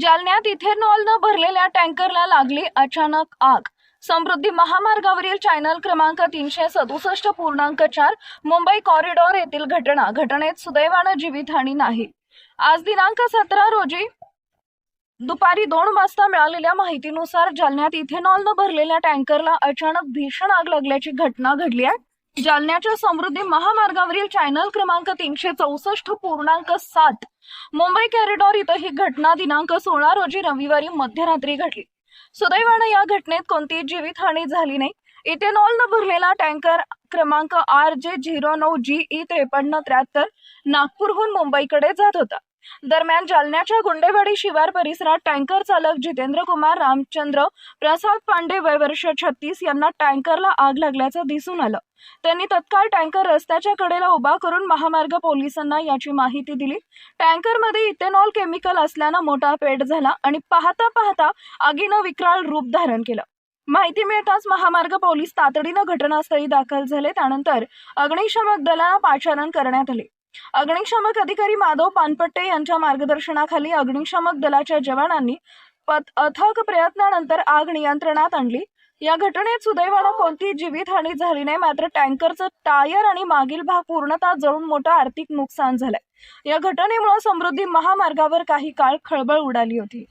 जालन्यात इथेनॉलनं भरलेल्या टँकरला लागली अचानक आग. समृद्धी महामार्गावरील चॅनल क्रमांक तीनशे सदुसष्ट पूर्णांक चार मुंबई कॉरिडॉर येथील घटना. घटनेत सुदैवानं जीवितहानी नाही. आज दिनांक सतरा रोजी दुपारी दोन वाजता मिळालेल्या माहितीनुसार जालन्यात इथेनॉलनं भरलेल्या टँकरला अचानक भीषण आग लागल्याची घटना घडली आहे. जालन्याच्या समृद्धी महामार्गावरील चॅनल क्रमांक तीनशे चौसष्ट पूर्णांक सात. मुंबई कॅरिडॉर इथं ही घटना दिनांक सोळा रोजी रविवारी मध्यरात्री घडली. सुदैवानं या घटनेत कोणतीही जीवितहानी झाली नाही. इथेनॉलनं भरलेला टँकर क्रमांक आर जे झिरो नऊ जी ई त्रेपन्न त्र्याहत्तर नागपूरहून मुंबईकडे जात होता. दरम्यान जालन्याच्या गुंडेवाडी शिवार परिसरात टँकर चालक जितेंद्र कुमार रामचंद्र प्रसाद पांडे वय वर्ष छत्तीस यांना टँकरला आग लागल्याचं दिसून आलं. त्यांनी तत्काळ टँकर रस्त्याच्या कडेला उभा करून महामार्ग पोलिसांना याची माहिती दिली. टँकरमध्ये इथेनॉल केमिकल असल्यानं मोठा पेट झाला आणि पाहता पाहता आगीनं विक्राळ रूप धारण केलं. माहिती मिळताच महामार्ग पोलीस तातडीनं घटनास्थळी दाखल झाले. त्यानंतर अग्निशमक दलाला पाचारण करण्यात आले. अग्निशामक अधिकारी माधव पानपट्टे यांच्या मार्गदर्शनाखाली अग्निशामक दलाच्या जवानांनी पथ अथक प्रयत्नानंतर आग नियंत्रणात आणली. या घटनेत सुदैवानं कोणतीही जीवितहानी झाली नाही मात्र टँकरचं टायर आणि मागील भाग पूर्णतः जळून मोठं आर्थिक नुकसान झालंय. या घटनेमुळे समृद्धी महामार्गावर काही काळ खळबळ उडाली होती.